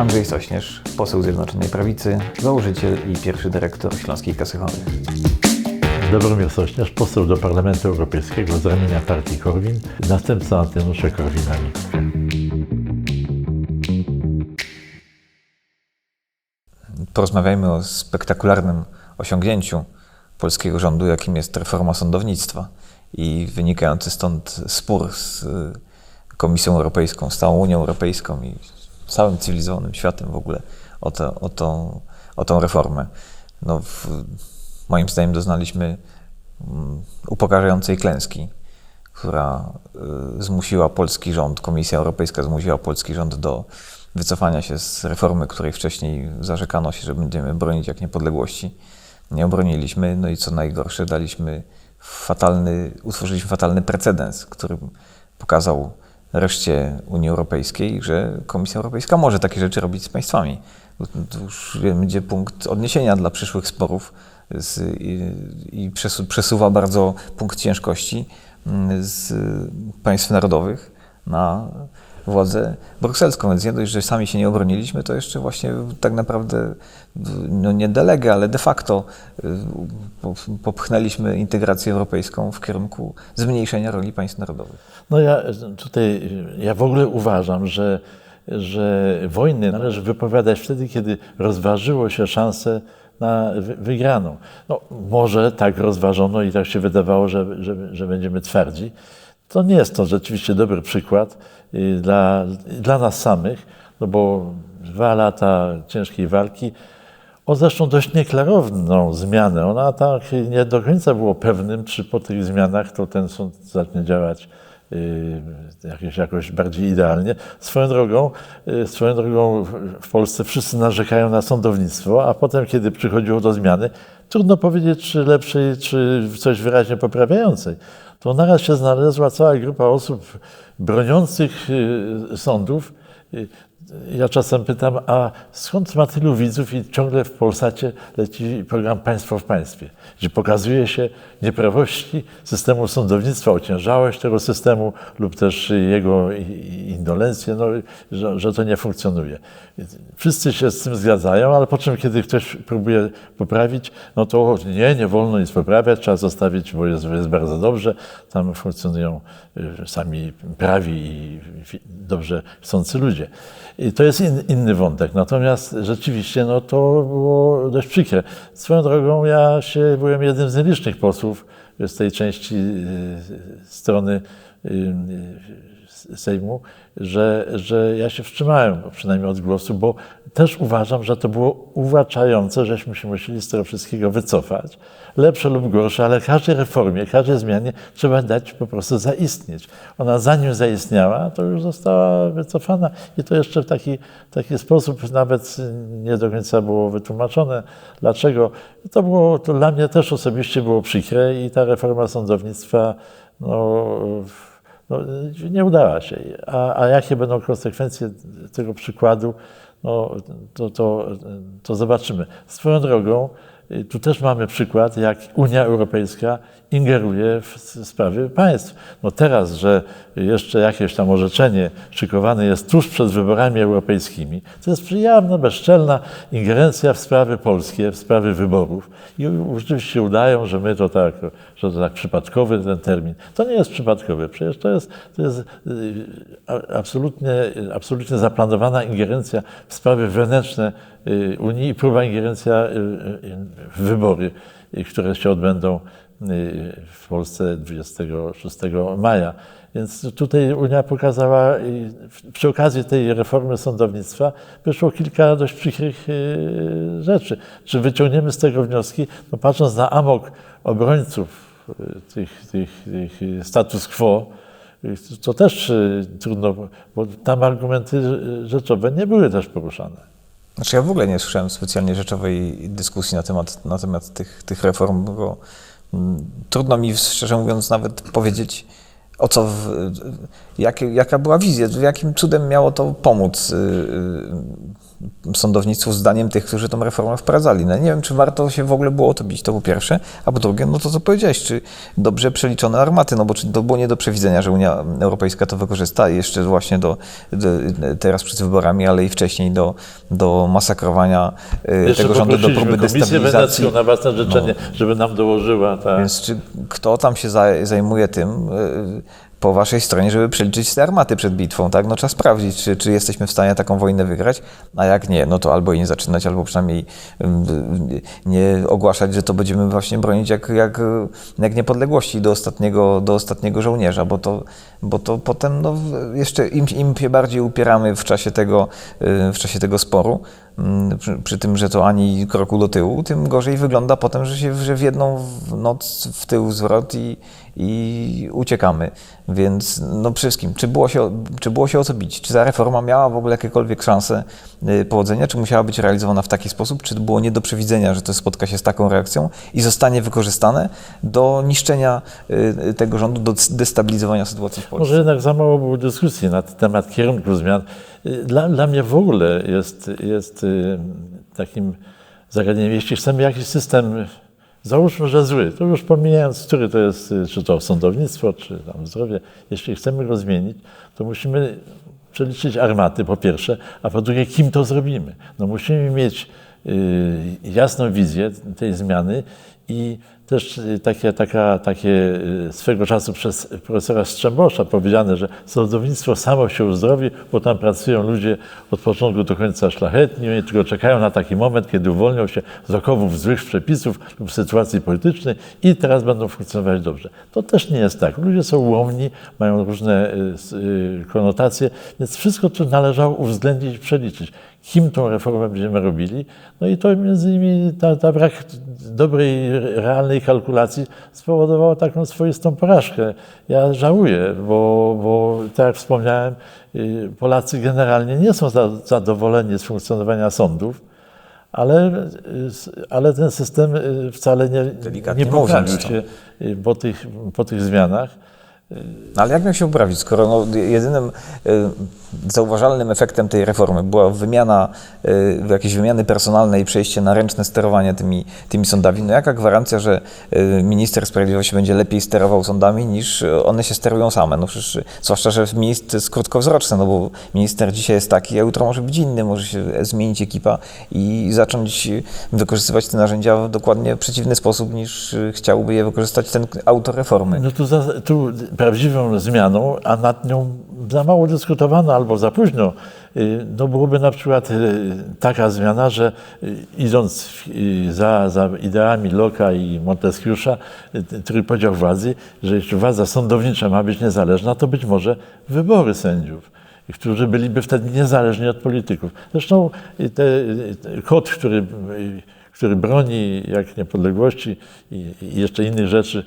Andrzej Sośnierz, poseł Zjednoczonej Prawicy, założyciel i pierwszy dyrektor Śląskiej Kasy Chorych. Dobromir Sośnierz, poseł do Parlamentu Europejskiego z ramienia partii Korwin, następca Antynusza Korwina-Mikke. Porozmawiajmy o spektakularnym osiągnięciu polskiego rządu, jakim jest reforma sądownictwa i wynikający stąd spór z Komisją Europejską, z całą Unią Europejską i całym cywilizowanym światem w ogóle o, to, o, tą, o tą reformę. No, w, moim zdaniem doznaliśmy mm, upokarzającej klęski, która y, zmusiła polski rząd, Komisja Europejska zmusiła polski rząd do wycofania się z reformy, której wcześniej zarzekano się, że będziemy bronić jak niepodległości. Nie obroniliśmy, no i co najgorsze, daliśmy fatalny, utworzyliśmy fatalny precedens, który pokazał reszcie Unii Europejskiej, że Komisja Europejska może takie rzeczy robić z państwami. To już będzie punkt odniesienia dla przyszłych sporów z, i, i przesu, przesuwa bardzo punkt ciężkości mm, z państw narodowych na władzę brukselską. Więc nie dość, że sami się nie obroniliśmy, to jeszcze właśnie tak naprawdę, no nie delegę, ale de facto y, po- popchnęliśmy integrację europejską w kierunku zmniejszenia roli państw narodowych. No ja tutaj, ja w ogóle uważam, że, że wojny należy wypowiadać wtedy, kiedy rozważyło się szansę na wy- wygraną. No, może tak rozważono i tak się wydawało, że, że, że będziemy twardzi. To nie jest to rzeczywiście dobry przykład y, dla, dla nas samych, no bo dwa lata ciężkiej walki, o zresztą dość nieklarowną zmianę. Ona tak nie do końca było pewnym, czy po tych zmianach to ten sąd zacznie działać y, jakoś, jakoś bardziej idealnie. Swoją drogą, y, swoją drogą w Polsce wszyscy narzekają na sądownictwo, a potem, kiedy przychodziło do zmiany, trudno powiedzieć, czy lepszej, czy coś wyraźnie poprawiającej. To naraz się znalazła cała grupa osób broniących y, sądów, y, ja czasem pytam, a skąd ma tylu widzów i ciągle w Polsacie leci program Państwo w Państwie, gdzie pokazuje się nieprawości systemu sądownictwa, ociężałość tego systemu lub też jego indolencję, no, że, że to nie funkcjonuje. Wszyscy się z tym zgadzają, ale po czym, kiedy ktoś próbuje poprawić, no to nie, nie wolno nic poprawiać, trzeba zostawić, bo jest, jest bardzo dobrze, tam funkcjonują y, sami prawi i dobrze chcący ludzie. I to jest in, inny wątek. Natomiast rzeczywiście no, to było dość przykre. Swoją drogą ja się byłem jednym z nielicznych posłów z tej części y, strony y, y, Sejmu, że, że ja się wstrzymałem przynajmniej od głosu, bo też uważam, że to było uwłaczające, żeśmy się musieli z tego wszystkiego wycofać. Lepsze lub gorsze, ale każdej reformie, każdej zmianie trzeba dać po prostu zaistnieć. Ona zanim zaistniała, to już została wycofana i to jeszcze w taki, taki sposób nawet nie do końca było wytłumaczone. Dlaczego? To było, to dla mnie też osobiście było przykre i ta reforma sądownictwa, no, no, nie udała się. A, a jakie będą konsekwencje tego przykładu, no, to, to, to zobaczymy. Swoją drogą, tu też mamy przykład, jak Unia Europejska ingeruje w sprawy państw. No teraz, że jeszcze jakieś tam orzeczenie szykowane jest tuż przed wyborami europejskimi, to jest jawna, bezczelna ingerencja w sprawy polskie, w sprawy wyborów. I rzeczywiście udają, że my to tak, że to tak przypadkowy ten termin. To nie jest przypadkowy, przecież to jest, to jest y, absolutnie, absolutnie zaplanowana ingerencja w sprawy wewnętrzne y, Unii i próba ingerencja y, y, w wybory, y, które się odbędą y, w Polsce 26 maja. Więc tutaj Unia pokazała, w- przy okazji tej reformy sądownictwa wyszło kilka dość przykrych y, rzeczy. Czy wyciągniemy z tego wnioski? No patrząc na amok obrońców y, tych, tych, tych y, status quo, y, to też y, trudno, bo tam argumenty y, rzeczowe nie były też poruszane. Znaczy ja w ogóle nie słyszałem specjalnie rzeczowej dyskusji na temat, na temat tych, tych reform, bo mm, trudno mi szczerze mówiąc nawet powiedzieć, o co, w, jak, jaka była wizja, jakim cudem miało to pomóc y, y, sądownictwu zdaniem tych, którzy tą reformę wprowadzali. No, nie wiem, czy warto się w ogóle było o to bić, to po pierwsze, a po drugie, no to co powiedziałeś, czy dobrze przeliczone armaty, no bo czy to było nie do przewidzenia, że Unia Europejska to wykorzysta jeszcze właśnie do, do teraz przed wyborami, ale i wcześniej do, do masakrowania y, Jeszcze tego rządu, do próby destabilizacji. Na własne życzenie, żeby nam dołożyła. Więc czy kto tam się za- zajmuje tym y, po waszej stronie, żeby przeliczyć te armaty przed bitwą, tak? No trzeba sprawdzić, czy, czy jesteśmy w stanie taką wojnę wygrać, a jak nie, no to albo jej nie zaczynać, albo przynajmniej y, nie ogłaszać, że to będziemy właśnie bronić jak, jak, jak niepodległości do ostatniego, do ostatniego żołnierza, bo to, bo to potem no, jeszcze im, im się bardziej upieramy w czasie tego, y, w czasie tego sporu, mm, przy, przy tym, że to ani kroku do tyłu, tym gorzej wygląda potem, że się że w jedną noc w tył zwrot i, i uciekamy. Więc no przede wszystkim, czy było, się, czy było się o co bić? Czy ta reforma miała w ogóle jakiekolwiek szanse y, powodzenia? Czy musiała być realizowana w taki sposób? Czy było nie do przewidzenia, że to spotka się z taką reakcją i zostanie wykorzystane do niszczenia y, tego rządu, do destabilizowania sytuacji w Polsce? Może jednak za mało było dyskusji na temat kierunku zmian. Y, Dla, dla mnie w ogóle jest, jest takim zagadnieniem, jeśli chcemy jakiś system, załóżmy, że zły, to już pomijając, który to jest, y, czy to sądownictwo, czy tam zdrowie, jeśli chcemy go zmienić, to musimy przeliczyć armaty po pierwsze, a po drugie, kim to zrobimy. No musimy mieć y, jasną wizję tej zmiany i też y, takie, taka, takie y, swego czasu przez profesora Strzembosza powiedziane, że sądownictwo samo się uzdrowi, bo tam pracują ludzie od początku do końca szlachetni, oni tylko czekają na taki moment, kiedy uwolnią się z okowów złych przepisów lub sytuacji politycznej i teraz będą funkcjonować dobrze. To też nie jest tak. Ludzie są ułomni, mają różne y, konotacje, więc wszystko to należało uwzględnić i przeliczyć. Kim tą reformę będziemy robili? No i to między innymi ta, ta brak dobrej, realnej kalkulacji spowodowało taką swoistą porażkę. Ja żałuję, bo, bo tak jak wspomniałem, y, Polacy generalnie nie są za- zadowoleni z funkcjonowania sądów, ale, y, ale ten system y, wcale nie, Delikatnie nie poprawił się po tych, po tych zmianach. No, Ale jak miał się uprawić, skoro no, jedynym y, zauważalnym efektem tej reformy była wymiana, y, jakieś wymiany personalne i przejście na ręczne sterowanie tymi, tymi sądami, no jaka gwarancja, że y, minister sprawiedliwości będzie lepiej sterował sądami niż one się sterują same? No przecież, zwłaszcza, że minister jest krótkowzroczny, no bo minister dzisiaj jest taki, a jutro może być inny, może się zmienić ekipa i zacząć wykorzystywać te narzędzia w dokładnie przeciwny sposób niż chciałby je wykorzystać ten autor reformy. No tu, za, tu prawdziwą zmianą, a nad nią za mało dyskutowano albo za późno, y, no byłoby na przykład y, taka zmiana, że y, idąc za, za ideami Locke'a i Montesquieu'a, trójpodział władzy, że jeśli władza sądownicza ma być niezależna, to być może wybory sędziów którzy byliby wtedy niezależni od polityków. Zresztą te, te- kod, który, który broni jak niepodległości i, jeszcze innych rzeczy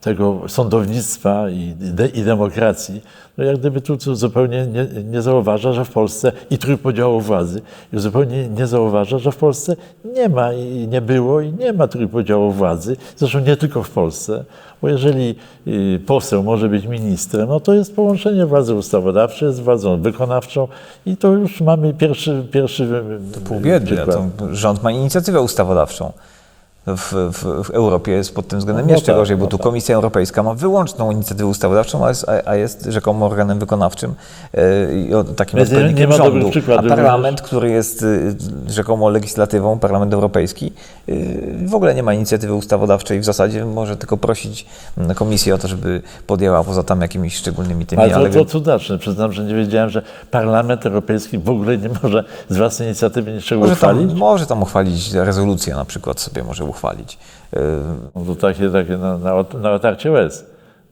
tego sądownictwa i, de, i demokracji, no jak gdyby tu tu zupełnie nie, nie zauważa, że w Polsce i trójpodziału władzy, i zupełnie nie zauważa, że w Polsce nie ma i nie było i nie ma trójpodziału władzy, zresztą nie tylko w Polsce, bo jeżeli y, poseł może być ministrem, no to jest połączenie władzy ustawodawczej z władzą wykonawczą i to już mamy pierwszy, pierwszy Pół biedy, to rząd ma inicjatywę ustawodawczą. W, w, w Europie jest pod tym względem No jeszcze tak, gorzej, bo no tu tak. Komisja Europejska ma wyłączną inicjatywę ustawodawczą, a jest, a, a jest rzekomo organem wykonawczym e, i o- takim Więc odpowiednikiem rządu. A parlament, który jest y, rzekomo legislatywą, parlament europejski, y, w ogóle nie ma inicjatywy ustawodawczej, w zasadzie może tylko prosić mm, Komisję o to, żeby podjęła poza tam jakimiś szczególnymi tymi, Ale to, ale to cudaczne. Przyznam, że nie wiedziałem, że Parlament Europejski w ogóle nie może z własnej inicjatywy niczego może tam, uchwalić. może tam uchwalić rezolucję na przykład sobie może uchwalić. Y, No to takie, takie na, na, na otarcie łez.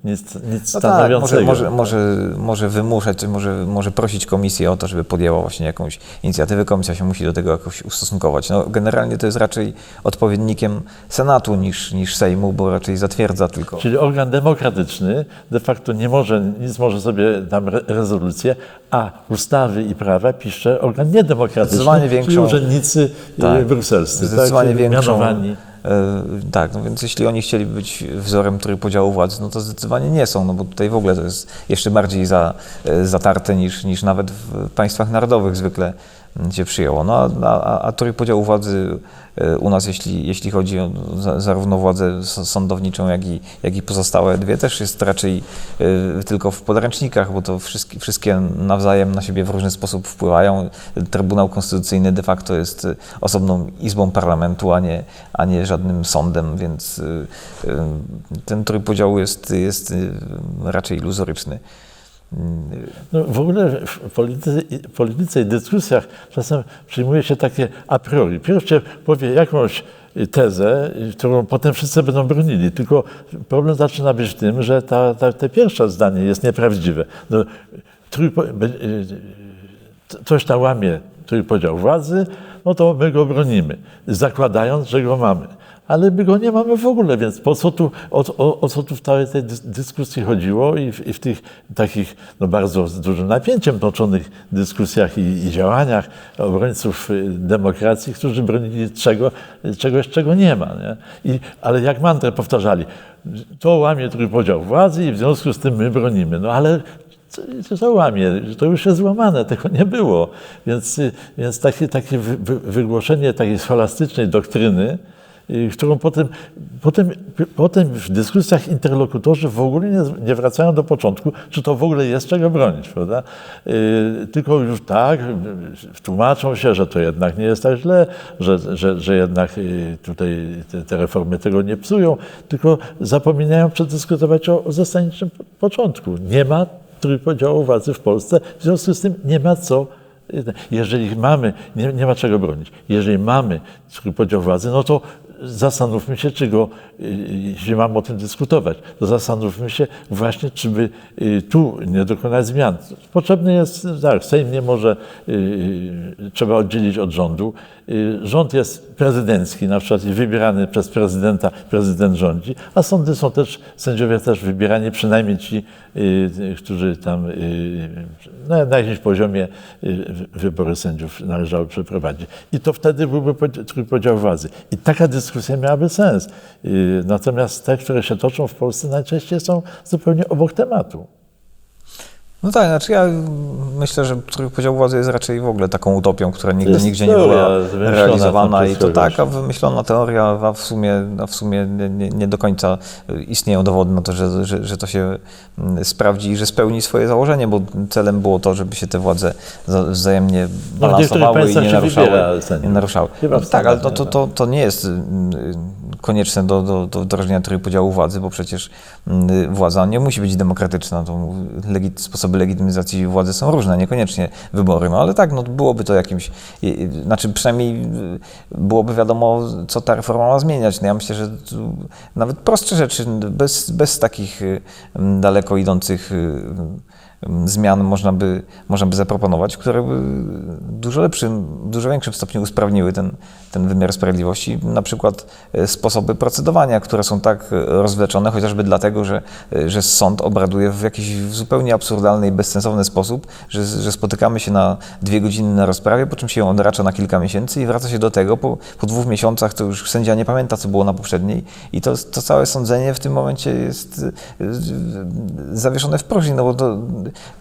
Nic, nic No tak, może, może, może, może wymuszać, może, może prosić komisję o to, żeby podjęła właśnie jakąś inicjatywę. Komisja się musi do tego jakoś ustosunkować. No, generalnie to jest raczej odpowiednikiem Senatu niż, niż Sejmu, bo raczej zatwierdza tylko. Czyli organ demokratyczny de facto nie może, nic może sobie tam re, rezolucję, a ustawy i prawa pisze organ niedemokratyczny, Zdecydowanie czyli większą- urzędnicy Tak. tak. brukselscy, Zdecydowanie tak, większą, mianowani. E, Tak, no więc jeśli oni chcieli być wzorem trójpodziału władzy, no to zdecydowanie nie są, no bo tutaj w ogóle to jest jeszcze bardziej za, e, zatarte niż, niż nawet w państwach narodowych zwykle się przyjęło. No a, a, a trójpodział władzy e, u nas, jeśli, jeśli chodzi o za, zarówno władzę sądowniczą, jak i, jak i pozostałe dwie, też jest raczej e, tylko w podręcznikach, bo to wszystkie, wszystkie nawzajem na siebie w różny sposób wpływają. Trybunał Konstytucyjny de facto jest e, osobną izbą parlamentu, a nie, a nie żadnym sądem, więc ten trójpodział jest, jest raczej iluzoryczny. No, w ogóle w polityce, polityce i dyskusjach czasem przyjmuje się takie a priori. Pierw się powie jakąś tezę, którą potem wszyscy będą bronili. Tylko problem zaczyna być w tym, że ta, ta, te pierwsze zdanie jest nieprawdziwe. No, trójpo, c- coś tam łamie trójpodział władzy, no to my go bronimy, zakładając, że go mamy. Ale my go nie mamy w ogóle, więc po co tu, o, o, o co tu w całej tej dys- dyskusji chodziło i w, i w tych takich no bardzo z dużym napięciem toczonych dyskusjach i, i działaniach obrońców y, demokracji, którzy bronili czego, czegoś, czego nie ma. Nie? I, ale jak mantrę powtarzali, to łamie trójpodział władzy i w związku z tym my bronimy. No ale co to łamie, to już jest złamane, tego nie było. Więc, y, więc takie, takie wy, wy, wygłoszenie takiej scholastycznej doktryny, którą potem, potem, potem w dyskusjach interlokutorzy w ogóle nie, nie wracają do początku, czy to w ogóle jest czego bronić, prawda? Y, Tylko już tak, tłumaczą się, że to jednak nie jest tak źle, że, że, że jednak y, tutaj te, te reformy tego nie psują, tylko zapominają przedyskutować o, o zasadniczym po- początku. Nie ma trójpodziału władzy w Polsce, w związku z tym nie ma co jeżeli mamy, nie, nie ma czego bronić, jeżeli mamy trójpodział władzy, no to zastanówmy się, czy go, y, jeśli mamy o tym dyskutować, to zastanówmy się właśnie, czy by y, tu nie dokonać zmian. Potrzebny jest, tak, Sejm nie może, y, trzeba oddzielić od rządu. Rząd jest prezydencki, na przykład wybierany przez prezydenta, prezydent rządzi, a sądy są też, sędziowie też wybierani, przynajmniej ci, którzy tam na, na jakimś poziomie wy- wybory sędziów należało przeprowadzić. I to wtedy byłby podzi- trójpodział władzy. I taka dyskusja miałaby sens. Y, Natomiast te, które się toczą w Polsce, najczęściej są zupełnie obok tematu. No tak, znaczy ja myślę, że trójpodział władzy jest raczej w ogóle taką utopią, która nigdy jest nigdzie nie była realizowana i to tak, kogoś. a wymyślona teoria, a w sumie, a w sumie nie, nie, do końca istnieją dowody na to, że, że, że to się mm, sprawdzi i że spełni swoje założenie, bo celem było to, żeby się te władze za- wzajemnie No, balansowały i państwach nie naruszały. Nie naruszały. No tak, ale to, nie to, ma. to, to nie jest mm, konieczne do, do, do wdrożenia trójpodziału władzy, bo przecież mm, władza nie musi być demokratyczna. To legit, sposoby legitymizacji władzy są różne, niekoniecznie wybory. No ale tak, no, byłoby to jakimś, znaczy przynajmniej y, byłoby wiadomo, co ta reforma ma zmieniać. No ja myślę, że nawet prostsze rzeczy, bez, bez takich y, daleko idących y, zmian można by, można by zaproponować, które by w dużo lepszym, dużo większym stopniu usprawniły ten, ten wymiar sprawiedliwości. Na przykład e, sposoby procedowania, które są tak e, rozwleczone, chociażby dlatego, że, e, że sąd obraduje w jakiś zupełnie absurdalny i bezsensowny sposób, że, że spotykamy się na dwie godziny na rozprawie, po czym się ją odracza na kilka miesięcy i wraca się do tego. Po, po dwóch miesiącach to już sędzia nie pamięta, co było na poprzedniej i to, to całe sądzenie w tym momencie jest zawieszone w próżni, no bo to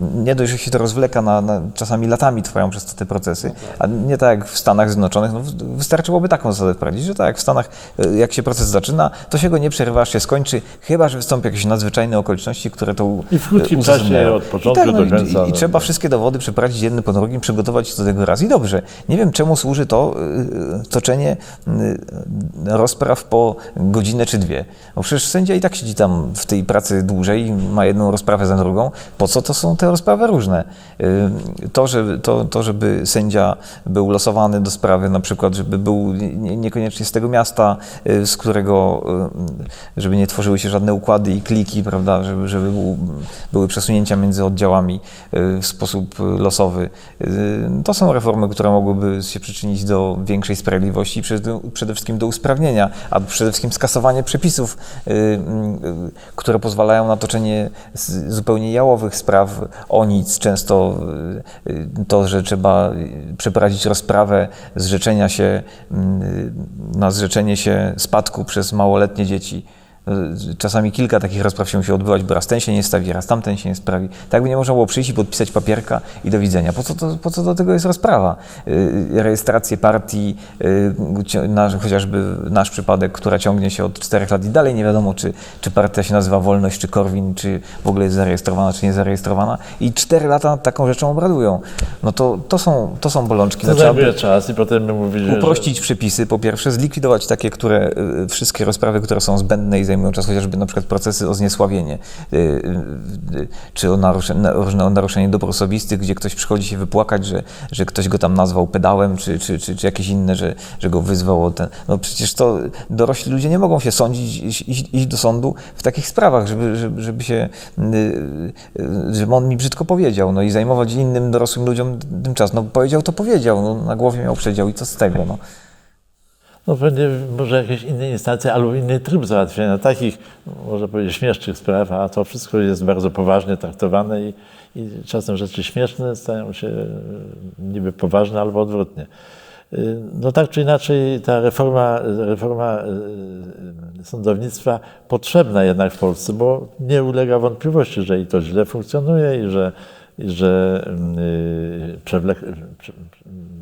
nie dość, że się to rozwleka na, na czasami latami trwają przez to te procesy, a nie tak jak w Stanach Zjednoczonych, no, wystarczyłoby taką zasadę wprowadzić, że tak jak w Stanach, e, jak się proces zaczyna, to się go nie przerywa, aż się skończy, chyba, że wystąpią jakieś nadzwyczajne okoliczności, które to I w krótkim e, czasie od początku I tak, no, do końca, I, i no. trzeba wszystkie dowody przeprowadzić jedny po drugim, przygotować się do tego raz i dobrze. Nie wiem, czemu służy to y, toczenie y, rozpraw po godzinę czy dwie. Bo przecież sędzia i tak siedzi tam w tej pracy dłużej, ma jedną rozprawę za drugą. Po co to są te rozprawy różne? Y, To, że, to, to żeby sędzia był losowany do sprawy, na przykład, żeby był nie- niekoniecznie z tego miasta, y, z którego, y, żeby nie tworzyły się żadne układy i kliki, prawda, żeby, żeby był, były przesunięcia między oddziałami w sposób losowy. To są reformy, które mogłyby się przyczynić do większej sprawiedliwości i przede, wszystkim do usprawnienia, a przede wszystkim skasowanie przepisów, które pozwalają na toczenie zupełnie jałowych spraw spraw o nic, często y, y, to, że trzeba y, przeprowadzić rozprawę zrzeczenia się, mm, na zrzeczenie się spadku przez małoletnie dzieci. Y, Czasami kilka takich rozpraw się musi odbywać, bo raz ten się nie stawi, raz tamten się nie sprawi. Tak by nie można było przyjść i podpisać papierka i do widzenia. Po co, to, po co do tego jest rozprawa? Y, Rejestrację partii, y, chociażby nasz przypadek, która ciągnie się od czterech lat i dalej nie wiadomo, czy, czy partia się nazywa Wolność, czy Korwin, czy w ogóle jest zarejestrowana, czy nie zarejestrowana. I cztery lata nad taką rzeczą obradują. No to, to, są, to są bolączki. To No, trzeba by- zajmuje czas i potem my mówili, że... Uprościć przepisy, po pierwsze, zlikwidować takie, które, wszystkie rozprawy, które są zbędne i zajmują czas, chociażby na przykład procesy o zniesławienie, y, y, y, czy o naruszenie, o naruszenie dóbr osobistych, gdzie ktoś przychodzi się wypłakać, że, że ktoś go tam nazwał pedałem, czy, czy, czy, czy jakieś inne, że, że go wyzwał ten. No przecież to dorośli ludzie nie mogą się sądzić, iść, iść, do sądu w takich sprawach, żeby, żeby, żeby się, żeby on mi brzydko powiedział, no i zajmować innym dorosłym ludziom tym czas. No powiedział, to powiedział, no, na głowie miał przedział i co z tego, no. No pewnie może jakieś inne instancje albo inny tryb załatwienia takich, może powiedzieć, śmiesznych spraw, a to wszystko jest bardzo poważnie traktowane i, i czasem rzeczy śmieszne stają się e, niby poważne albo odwrotnie. Y, No tak czy inaczej ta reforma, reforma y, sądownictwa potrzebna jednak w Polsce, bo nie ulega wątpliwości, że i to źle funkcjonuje i że, że y, przewlek, prze,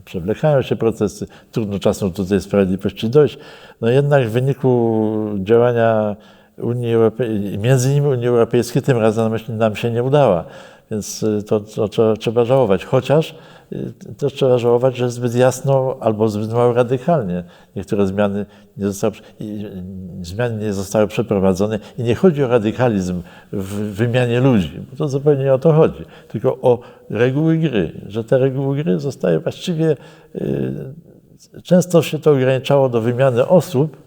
przewlekają się procesy, trudno czasem do tej sprawiedliwości dojść. No jednak w wyniku działania Unii Europejskiej, między innymi Unii Europejskiej, tym razem nam się nie udała. Więc y, to, to, trzeba żałować. Chociaż y, też trzeba żałować, że zbyt jasno albo zbyt mało radykalnie niektóre zmiany nie zostały, y, zmiany nie zostały przeprowadzone. I nie chodzi o radykalizm w wymianie ludzi, bo to zupełnie nie o to chodzi, tylko o reguły gry, że te reguły gry zostały właściwie, y, często się to ograniczało do wymiany osób,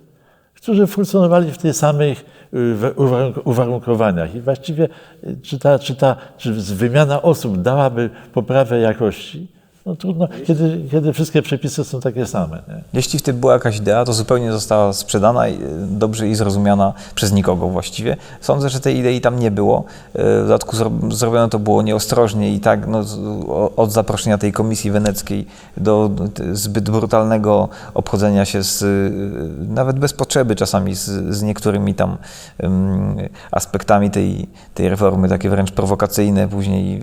którzy funkcjonowali w tych samych y, wa- uwarunk- uwarunkowaniach. I właściwie y, czy ta, czy ta czy wymiana osób dałaby poprawę jakości? No trudno, kiedy, kiedy wszystkie przepisy są takie same. Nie? Jeśli w tym była jakaś idea, to zupełnie została sprzedana e, dobrze i zrozumiana przez nikogo właściwie. Sądzę, że tej idei tam nie było. E, W dodatku zro- zrobione to było nieostrożnie i tak no, od zaproszenia tej Komisji Weneckiej do zbyt brutalnego obchodzenia się z, e, nawet bez potrzeby czasami z, z niektórymi tam em, aspektami tej, tej reformy, takie wręcz prowokacyjne, później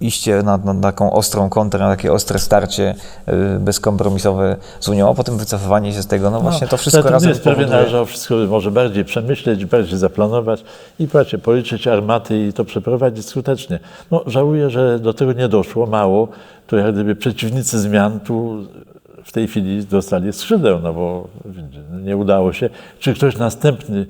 iście na, na taką ostrą kontrę, na takie ostre starcie y, bezkompromisowe z Unią, a potem wycofywanie się z tego, no właśnie to wszystko to razem jest powoduje... należało wszystko może bardziej przemyśleć, bardziej zaplanować i patrzcie, policzyć armaty i to przeprowadzić skutecznie. No, żałuję, że do tego nie doszło, mało. To jak gdyby przeciwnicy zmian tu w tej chwili dostali skrzydeł, no bo nie udało się. Czy ktoś następny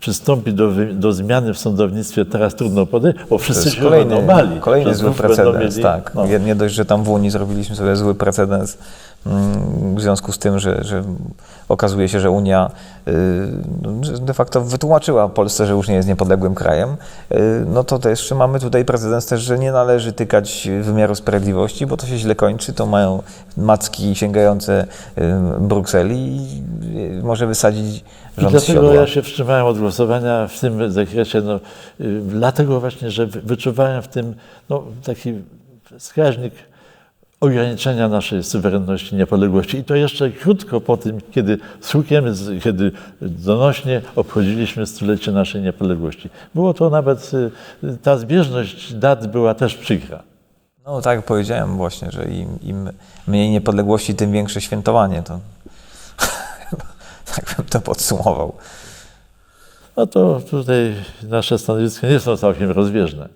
przystąpi do, do zmiany w sądownictwie, teraz trudno podejść, bo wszyscy się kolejny, będą bali. kolejny zły precedens, mieli- tak. no. Nie- dość, że tam w Unii zrobiliśmy sobie zły precedens w związku z tym, że, że okazuje się, że Unia y, de facto wytłumaczyła Polsce, że już nie jest niepodległym krajem, y, no to też mamy tutaj precedens też, że nie należy tykać wymiaru sprawiedliwości, bo to się źle kończy, to mają macki sięgające y, Brukseli i może wysadzić I rząd z dlatego siodła. ja się wstrzymałem od głosowania w tym zakresie, no, dlatego właśnie, że wy- wyczuwałem w tym no, taki wskaźnik ograniczenia naszej suwerenności, niepodległości. I to jeszcze krótko po tym, kiedy z hukiem, kiedy donośnie obchodziliśmy stulecie naszej niepodległości. Było to nawet, y, ta zbieżność dat była też przykra. No tak jak powiedziałem właśnie, że im, im mniej niepodległości, tym większe świętowanie. To tak bym to podsumował. No to tutaj nasze stanowiska nie są całkiem rozbieżne.